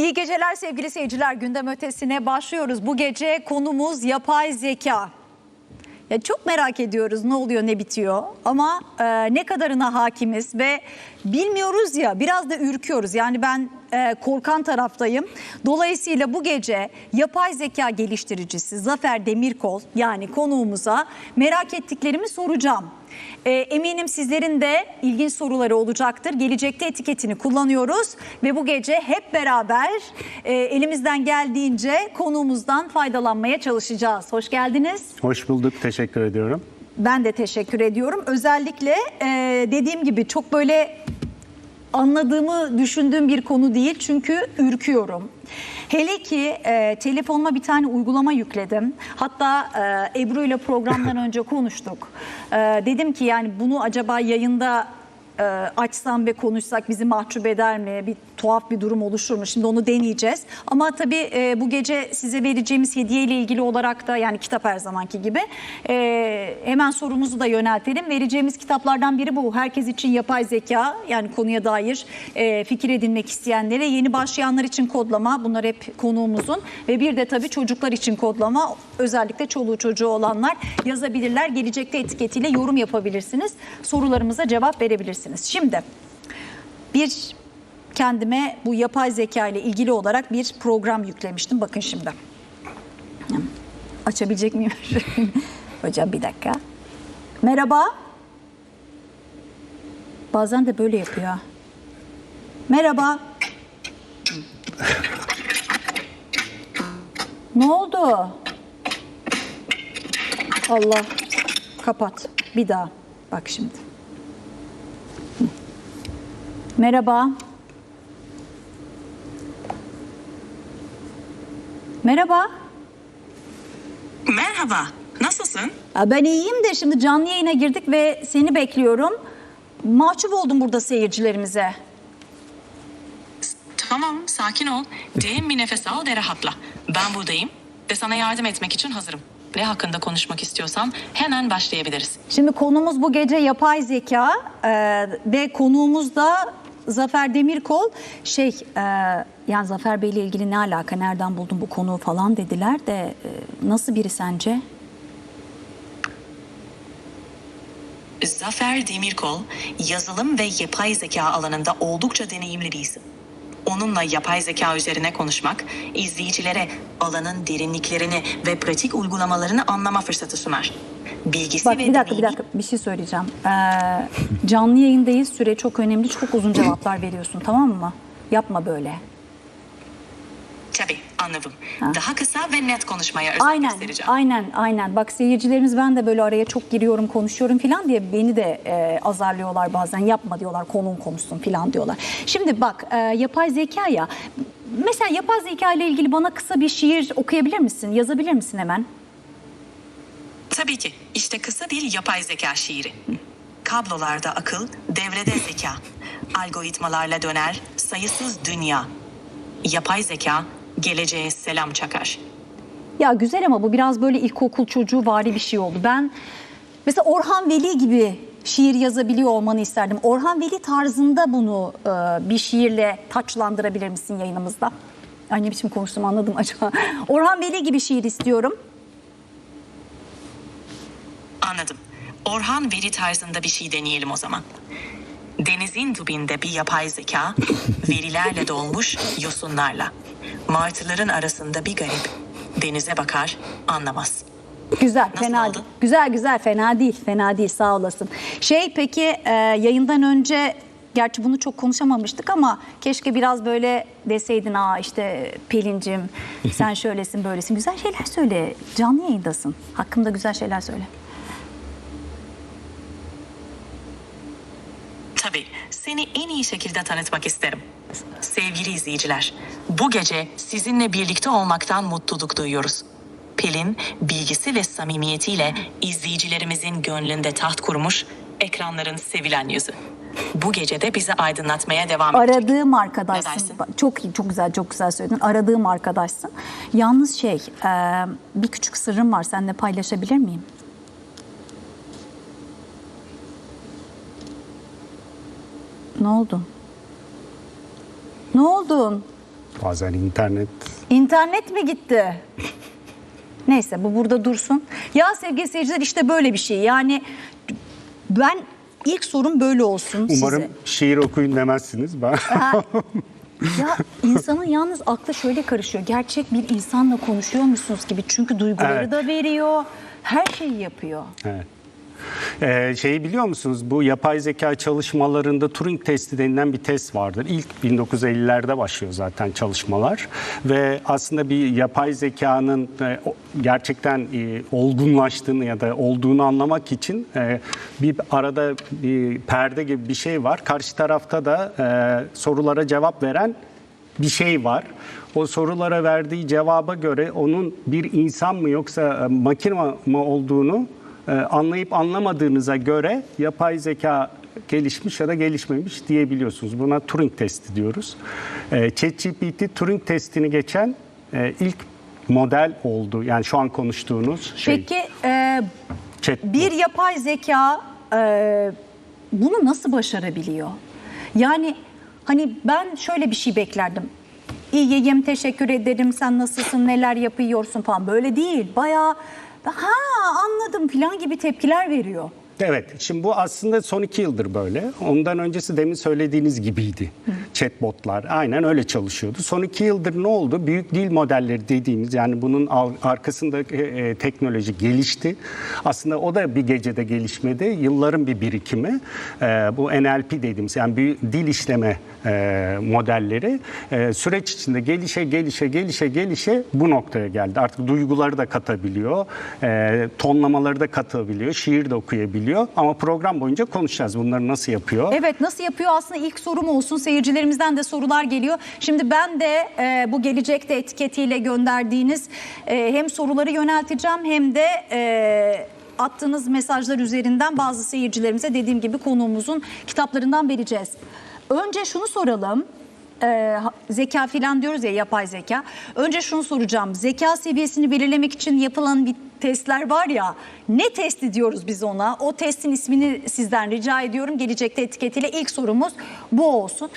İyi geceler sevgili seyirciler. Gündem ötesine başlıyoruz. Bu gece konumuz yapay zeka. Ya çok merak ediyoruz ne oluyor ne bitiyor ama e, ne kadarına hakimiz ve bilmiyoruz ya biraz da ürküyoruz. Yani ben e, korkan taraftayım. Dolayısıyla bu gece yapay zeka geliştiricisi Zafer Demirkol yani konuğumuza merak ettiklerimi soracağım. E, eminim sizlerin de ilginç soruları olacaktır. Gelecekte etiketini kullanıyoruz ve bu gece hep beraber e, elimizden geldiğince konuğumuzdan faydalanmaya çalışacağız. Hoş geldiniz. Hoş bulduk, teşekkür ediyorum. Ben de teşekkür ediyorum. Özellikle e, dediğim gibi çok böyle anladığımı düşündüğüm bir konu değil çünkü ürküyorum. Hele ki e, telefonuma bir tane uygulama yükledim. Hatta e, Ebru ile programdan önce konuştuk. E, dedim ki yani bunu acaba yayında e, açsam ve konuşsak bizi mahcup eder mi? Bir tuhaf bir durum oluşur mu? Şimdi onu deneyeceğiz. Ama tabii e, bu gece size vereceğimiz hediye ile ilgili olarak da yani kitap her zamanki gibi e, hemen sorumuzu da yöneltelim. Vereceğimiz kitaplardan biri bu. Herkes için yapay zeka yani konuya dair e, fikir edinmek isteyenlere yeni başlayanlar için kodlama. Bunlar hep konuğumuzun ve bir de tabii çocuklar için kodlama. Özellikle çoluğu çocuğu olanlar yazabilirler. Gelecekte etiketiyle yorum yapabilirsiniz. Sorularımıza cevap verebilirsiniz. Şimdi bir kendime bu yapay zeka ile ilgili olarak bir program yüklemiştim. Bakın şimdi. Açabilecek miyim? Hocam bir dakika. Merhaba. Bazen de böyle yapıyor. ha. Merhaba. ne oldu? Allah. Kapat. Bir daha. Bak şimdi. Merhaba. Merhaba. Merhaba, nasılsın? Ya ben iyiyim de şimdi canlı yayına girdik ve seni bekliyorum. Mahcup oldum burada seyircilerimize. Tamam, sakin ol. Derin bir nefes al ve rahatla. Ben buradayım ve sana yardım etmek için hazırım. Ne hakkında konuşmak istiyorsan hemen başlayabiliriz. Şimdi konumuz bu gece yapay zeka e, ve konuğumuz da Zafer Demirkol. Şey e, yani Zafer Bey ile ilgili ne alaka, nereden buldun bu konuğu falan dediler de e, nasıl biri sence? Zafer Demirkol, yazılım ve yapay zeka alanında oldukça deneyimli bir isim. Onunla yapay zeka üzerine konuşmak, izleyicilere alanın derinliklerini ve pratik uygulamalarını anlama fırsatı sunar. Bilgisi Bak ve bir dakika bir dakika bir şey söyleyeceğim. Ee, canlı yayındayız süre çok önemli çok uzun cevaplar veriyorsun tamam mı? Yapma böyle. Tabii, anladım. Daha kısa ve net konuşmaya özen Aynen, göstereceğim. aynen, aynen. Bak seyircilerimiz ben de böyle araya çok giriyorum, konuşuyorum falan diye beni de e, azarlıyorlar bazen. Yapma diyorlar, konuğun konuşsun falan diyorlar. Şimdi bak, e, yapay zeka ya. Mesela yapay zeka ile ilgili bana kısa bir şiir okuyabilir misin? Yazabilir misin hemen? Tabii ki. İşte kısa bir yapay zeka şiiri. Kablolarda akıl, devrede zeka. Algoritmalarla döner, sayısız dünya. Yapay zeka, geleceğe selam çakar. Ya güzel ama bu biraz böyle ilkokul çocuğu vari bir şey oldu. Ben mesela Orhan Veli gibi şiir yazabiliyor olmanı isterdim. Orhan Veli tarzında bunu e, bir şiirle taçlandırabilir misin yayınımızda? Ay ne biçim konuştum anladım acaba. Orhan Veli gibi şiir istiyorum. Anladım. Orhan Veli tarzında bir şey deneyelim o zaman. Denizin dibinde bir yapay zeka, verilerle dolmuş yosunlarla. Martıların arasında bir garip. Denize bakar, anlamaz. Güzel, Nasıl fena oldu? değil. Güzel güzel, fena değil, fena değil. Sağ olasın. Şey peki e, yayından önce gerçi bunu çok konuşamamıştık ama keşke biraz böyle deseydin aa işte Pelin'cim sen şöylesin böylesin. Güzel şeyler söyle. Canlı yayındasın. Hakkımda güzel şeyler söyle. Tabii, seni en iyi şekilde tanıtmak isterim. Sevgili izleyiciler, bu gece sizinle birlikte olmaktan mutluluk duyuyoruz. Pelin, bilgisi ve samimiyetiyle izleyicilerimizin gönlünde taht kurmuş, ekranların sevilen yüzü. Bu gece de bizi aydınlatmaya devam edecek. Aradığım arkadaşsın. Çok iyi, çok güzel, çok güzel söyledin. Aradığım arkadaşsın. Yalnız şey, bir küçük sırrım var. Seninle paylaşabilir miyim? Ne oldu? Ne oldun? Bazen internet. İnternet mi gitti? Neyse bu burada dursun. Ya sevgili seyirciler işte böyle bir şey. Yani ben ilk sorum böyle olsun Umarım size. şiir okuyun demezsiniz. Ben Ya insanın yalnız aklı şöyle karışıyor. Gerçek bir insanla konuşuyormuşsunuz gibi. Çünkü duyguları Evet. da veriyor. Her şeyi yapıyor. Evet. Ee, şeyi biliyor musunuz? Bu yapay zeka çalışmalarında Turing testi denilen bir test vardır. İlk 1950'lerde başlıyor zaten çalışmalar ve aslında bir yapay zekanın e, gerçekten e, olgunlaştığını ya da olduğunu anlamak için e, bir arada bir perde gibi bir şey var. Karşı tarafta da e, sorulara cevap veren bir şey var. O sorulara verdiği cevaba göre onun bir insan mı yoksa e, makine mı olduğunu anlayıp anlamadığınıza göre yapay zeka gelişmiş ya da gelişmemiş diyebiliyorsunuz. Buna Turing testi diyoruz. E, ChatGPT Turing testini geçen e, ilk model oldu. Yani şu an konuştuğunuz şey. Peki e, bir yapay zeka e, bunu nasıl başarabiliyor? Yani hani ben şöyle bir şey beklerdim. İyiyim, teşekkür ederim, sen nasılsın, neler yapıyorsun falan. Böyle değil. Bayağı ha anladım falan gibi tepkiler veriyor. Evet, şimdi bu aslında son iki yıldır böyle. Ondan öncesi demin söylediğiniz gibiydi. Chatbotlar aynen öyle çalışıyordu. Son iki yıldır ne oldu? Büyük dil modelleri dediğimiz yani bunun al- arkasındaki e, teknoloji gelişti. Aslında o da bir gecede gelişmedi. Yılların bir birikimi. E, bu NLP dediğimiz yani bir dil işleme e, modelleri e, süreç içinde gelişe gelişe gelişe gelişe bu noktaya geldi. Artık duyguları da katabiliyor, e, tonlamaları da katabiliyor, şiir de okuyabiliyor. Ama program boyunca konuşacağız bunları nasıl yapıyor. Evet nasıl yapıyor aslında ilk sorum olsun seyircilerimizden de sorular geliyor. Şimdi ben de e, bu gelecekte etiketiyle gönderdiğiniz e, hem soruları yönelteceğim hem de e, attığınız mesajlar üzerinden bazı seyircilerimize dediğim gibi konuğumuzun kitaplarından vereceğiz. Önce şunu soralım. E, zeka filan diyoruz ya yapay zeka. Önce şunu soracağım. Zeka seviyesini belirlemek için yapılan bir testler var ya. Ne testi diyoruz biz ona? O testin ismini sizden rica ediyorum. Gelecekte etiketiyle ilk sorumuz bu olsun.